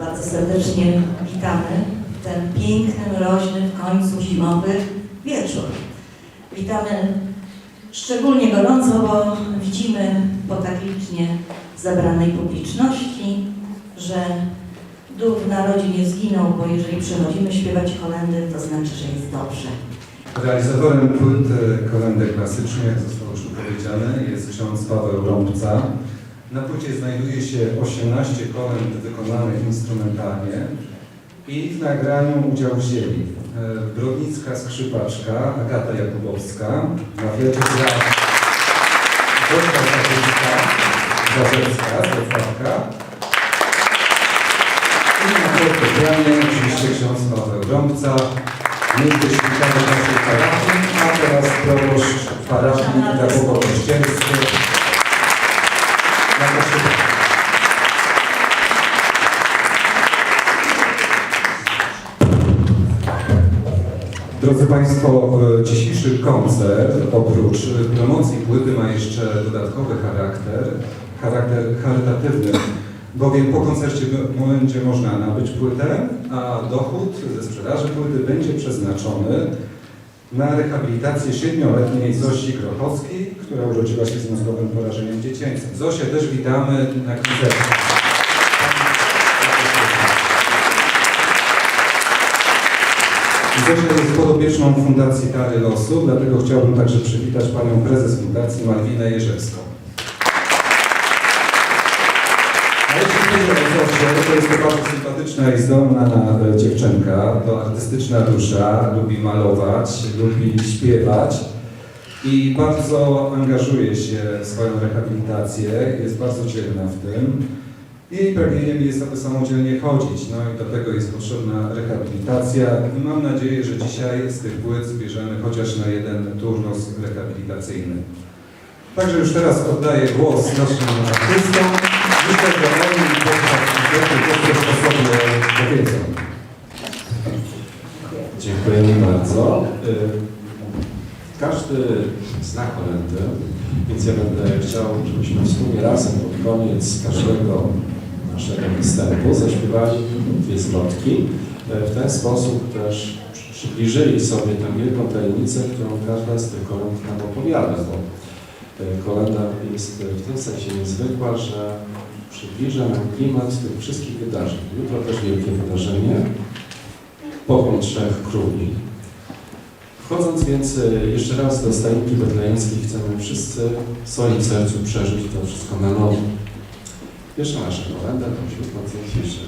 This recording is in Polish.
Bardzo serdecznie witamy w ten piękny, mroźny, w końcu zimowy wieczór. Witamy szczególnie gorąco, bo widzimy po tak licznie zebranej publiczności, że duch w nie zginął, bo jeżeli przychodzimy śpiewać kolendy, to znaczy, że jest dobrze. Realizatorem płyt e, kolendy klasycznej, jak zostało już powiedziane, jest ksiądz Paweł Rąbca. Na płycie znajduje się 18 kolęd wykonanych instrumentalnie i w nagraniu udział wzięli e, Brodnicka skrzypaczka Agata Jakubowska, na wielce za Gosia Zabrzycka, Zabrzycka, Złotawka i na fortepianie oczywiście ksiądz Paweł Rąbca, Nigdy świętego naszej parafii, a teraz proboszcz parafii Dawowo-Kościelskie. Na Drodzy Państwo, e, dzisiejszy koncert oprócz promocji płyty ma jeszcze dodatkowy charakter, charakter charytatywny, bowiem po koncercie będzie można nabyć płytę, a dochód ze sprzedaży płyty będzie przeznaczony na rehabilitację siedmioletniej Zosi Grochowskiej, która urodziła się z mózgowym porażeniem dziecięcym. Zosię też witamy na kwiteczce. Zosia jest podopieczną Fundacji Kary Losu, dlatego chciałbym także przywitać panią prezes Fundacji Malwinę Jerzewską. A jeśli to jest bardzo sympatyczna i zdolna e, dziewczynka, to artystyczna dusza, lubi malować, lubi śpiewać i bardzo angażuje się w swoją rehabilitację, jest bardzo dzielna w tym. Jej pragnieniem jest, aby samodzielnie chodzić, no i do tego jest potrzebna rehabilitacja. I mam nadzieję, że dzisiaj z tych płyt zbierzemy chociaż na jeden turnus rehabilitacyjny. Także już teraz oddaję głos naszym artystom. Coś o sobie powiedzą. Dziękujemy bardzo. Y, Każdy zna kolendy, więc ja będę chciał, żebyśmy wspólnie razem pod koniec każdego naszego występu zaśpiewali dwie zwrotki. Y, W ten sposób też przy- przybliżyli sobie tę wielką tajemnicę, którą każda z tych kolęd nam opowiada, bo y, kolenda jest w tym sensie niezwykła, że przybliża nam klimat tych wszystkich wydarzeń. Jutro też wielkie wydarzenie, pokłon trzech króli. Wchodząc więc e, jeszcze raz do Stajenki Betlejemskiej, chcemy wszyscy w swoim sercu przeżyć to wszystko na nowo. Pierwsza nasza kolenda to wśród nocy ciszy.